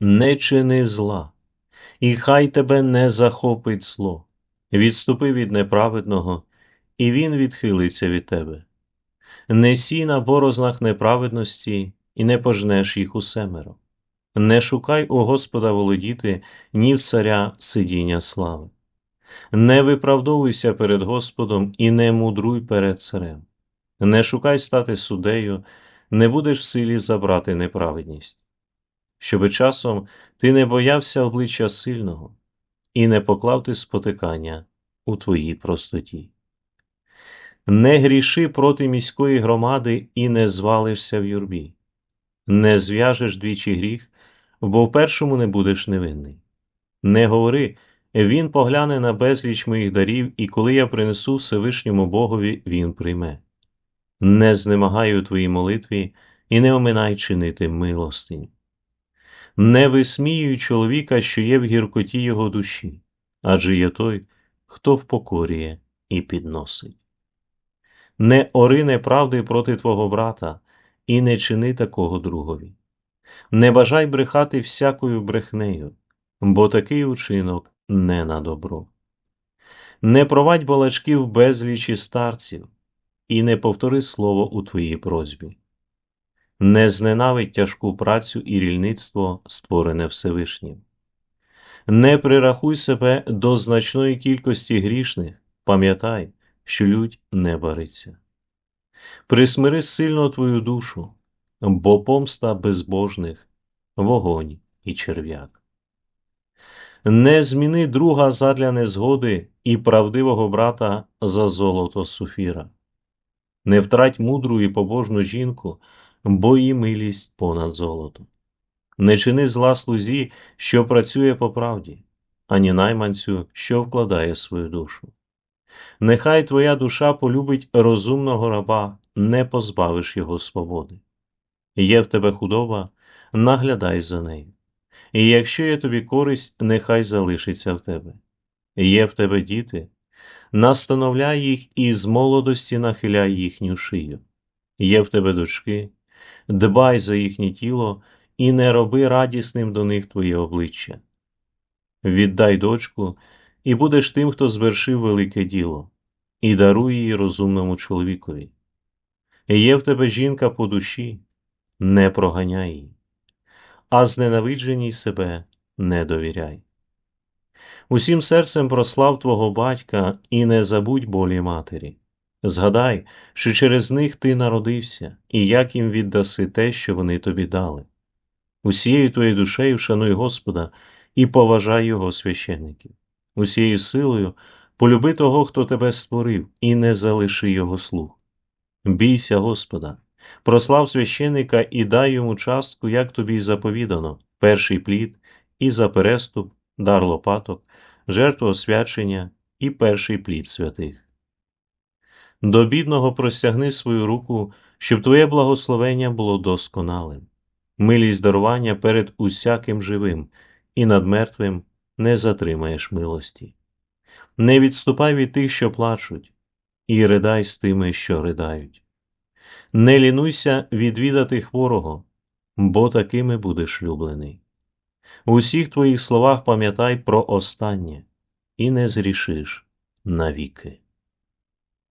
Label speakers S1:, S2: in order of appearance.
S1: не чини зла, і хай тебе не захопить зло. Відступи від неправедного, і він відхилиться від тебе. Не сій на борознах неправедності, і не пожнеш їх у семеро. Не шукай у Господа володіти, ні в царя сидіння слави. Не виправдовуйся перед Господом і не мудруй перед царем. Не шукай стати судею, не будеш в силі забрати неправедність, щоби часом ти не боявся обличчя сильного і не поклав ти спотикання у твоїй простоті. Не гріши проти міської громади і не звалишся в юрбі, не зв'яжеш двічі гріх, бо в першому не будеш невинний. Не говори, він погляне на безліч моїх дарів, і коли я принесу Всевишньому Богові, він прийме. Не знемагай у твоїй молитві і не оминай чинити милостиню. Не висміюй чоловіка, що є в гіркоті його душі, адже є той, хто впокорює і підносить. Не ори неправди проти твого брата, і не чини такого другові. Не бажай брехати всякою брехнею, бо такий учинок не на добро. Не провадь балачків безлічі старців, і не повтори слово у твоїй просьбі. Не зненавидь тяжку працю і рільництво, створене Всевишнім. Не прирахуй себе до значної кількості грішних, пам'ятай, що людь не бариться. Присмири сильно твою душу, бо помста безбожних, вогонь і черв'як. Не зміни друга задля незгоди і правдивого брата за золото суфіра. Не втрать мудру і побожну жінку, бо її милість понад золото. Не чини зла слузі, що працює по правді, ані найманцю, що вкладає свою душу. Нехай твоя душа полюбить розумного раба, не позбавиш його свободи. Є в тебе худоба, наглядай за нею. І якщо є тобі користь, нехай залишиться в тебе. Є в тебе діти, настановляй їх і з молодості нахиляй їхню шию. Є в тебе дочки, дбай за їхнє тіло і не роби радісним до них твоє обличчя. Віддай дочку, і будеш тим, хто звершив велике діло, і даруй її розумному чоловікові. Є в тебе жінка по душі, не проганяй її, а зненавидженій себе не довіряй. Усім серцем прослав твого батька і не забудь болі матері. Згадай, що через них ти народився, і як їм віддаси те, що вони тобі дали. Усією твоєю душею шануй Господа і поважай Його священників, усією силою полюби того, хто тебе створив, і не залиши Його слух. Бійся Господа, прослав священника і дай йому частку, як тобі й заповідано, перший плід, і за переступ, дар лопаток, жертву освячення і перший плід святих. До бідного простягни свою руку, щоб твоє благословення було досконалим, милість дарування перед усяким живим, і над мертвим не затримаєш милості. Не відступай від тих, що плачуть, і ридай з тими, що ридають. Не лінуйся відвідати хворого, бо такими будеш люблений. У усіх твоїх словах пам'ятай про останнє і не зрішиш навіки.